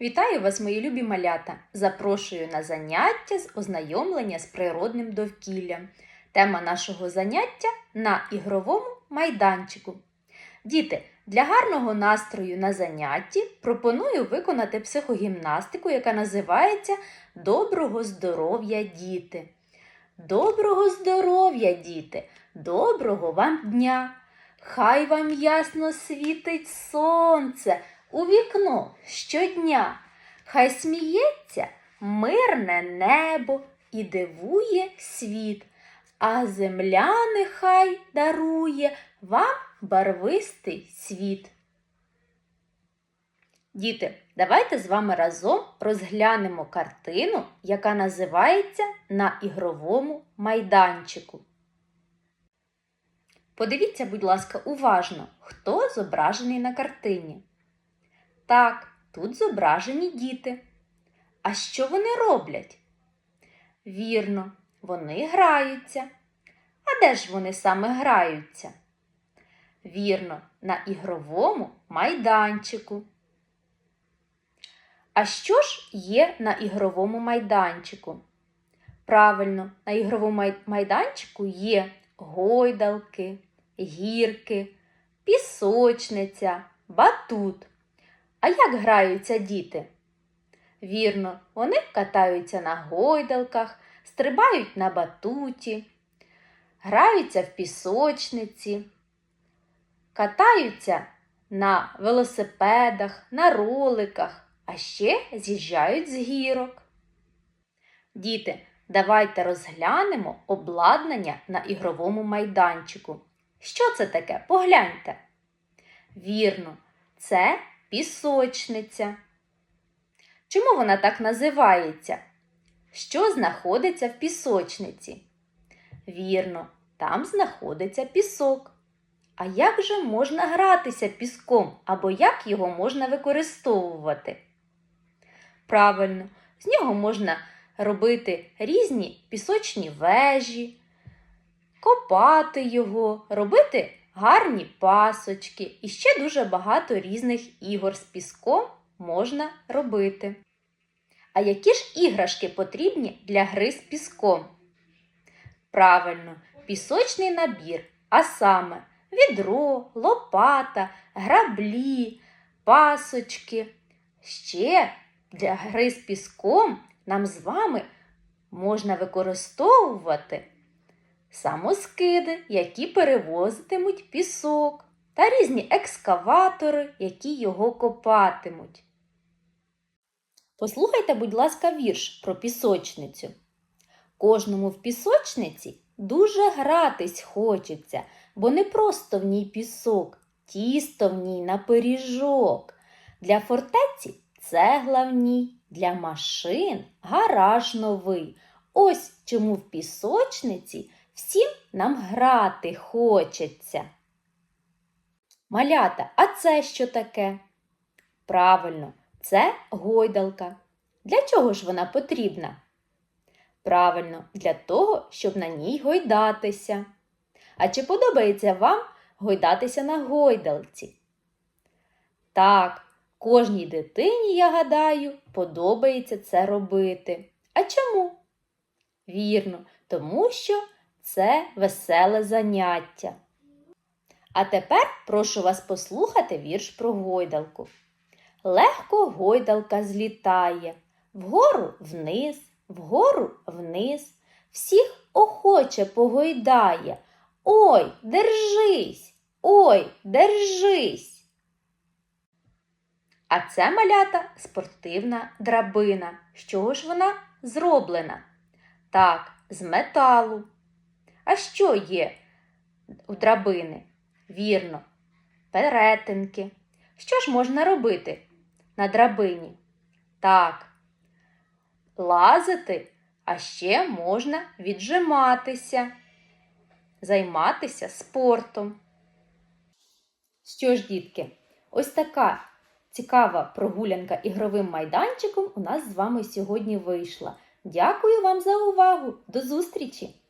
Вітаю вас, мої любі малята! Запрошую на заняття з ознайомлення з природним довкіллям. Тема нашого заняття на ігровому майданчику. Діти, для гарного настрою на занятті пропоную виконати психогімнастику, яка називається Доброго здоров'я, діти. Доброго здоров'я, діти! Доброго вам дня! Хай вам ясно світить сонце у вікно щодня. Хай сміється мирне небо і дивує світ, а земля нехай дарує вам барвистий світ. Діти, давайте з вами разом розглянемо картину, яка називається На ігровому майданчику. Подивіться, будь ласка, уважно, хто зображений на картині. Так, тут зображені діти. А що вони роблять? Вірно, вони граються. А де ж вони саме граються? Вірно, на ігровому майданчику. А що ж є на ігровому майданчику? Правильно, на ігровому майданчику є гойдалки, гірки, пісочниця, батут. А як граються діти? Вірно, вони катаються на гойдалках, стрибають на батуті, граються в пісочниці, катаються на велосипедах, на роликах, а ще з'їжджають з гірок. Діти, давайте розглянемо обладнання на ігровому майданчику. Що це таке? Погляньте. Вірно, це пісочниця. Чому вона так називається? Що знаходиться в пісочниці? Вірно, там знаходиться пісок. А як же можна гратися піском або як його можна використовувати? Правильно, з нього можна робити різні пісочні вежі, копати його, робити гарні пасочки і ще дуже багато різних ігор з піском можна робити. А які ж іграшки потрібні для гри з піском? Правильно, пісочний набір, а саме відро, лопата, граблі, пасочки. Ще для гри з піском нам з вами можна використовувати самоскиди, які перевозитимуть пісок, та різні екскаватори, які його копатимуть. Послухайте, будь ласка, вірш про пісочницю. Кожному в пісочниці дуже гратись хочеться, бо не просто в ній пісок, тісто в ній на пиріжок. Для фортеці цегла в ній, для машин гараж новий. Ось чому в пісочниці всім нам грати хочеться. Малята, а це що таке? Правильно, це гойдалка. Для чого ж вона потрібна? Правильно, для того, щоб на ній гойдатися. А чи подобається вам гойдатися на гойдалці? Так, кожній дитині, я гадаю, подобається це робити. А чому? Вірно, тому що це веселе заняття. А тепер прошу вас послухати вірш про гойдалку. Легко гойдалка злітає, вгору вниз, вгору вниз, всіх охоче погойдає. Ой, держись, ой, держись. А це малята спортивна драбина. З чого ж вона зроблена? Так, з металу. А що є у драбини? Вірно, перетинки. Що ж можна робити на драбині? Так, лазити, а ще можна віджиматися, займатися спортом. Що ж, дітки, ось така цікава прогулянка ігровим майданчиком у нас з вами сьогодні вийшла. Дякую вам за увагу! До зустрічі!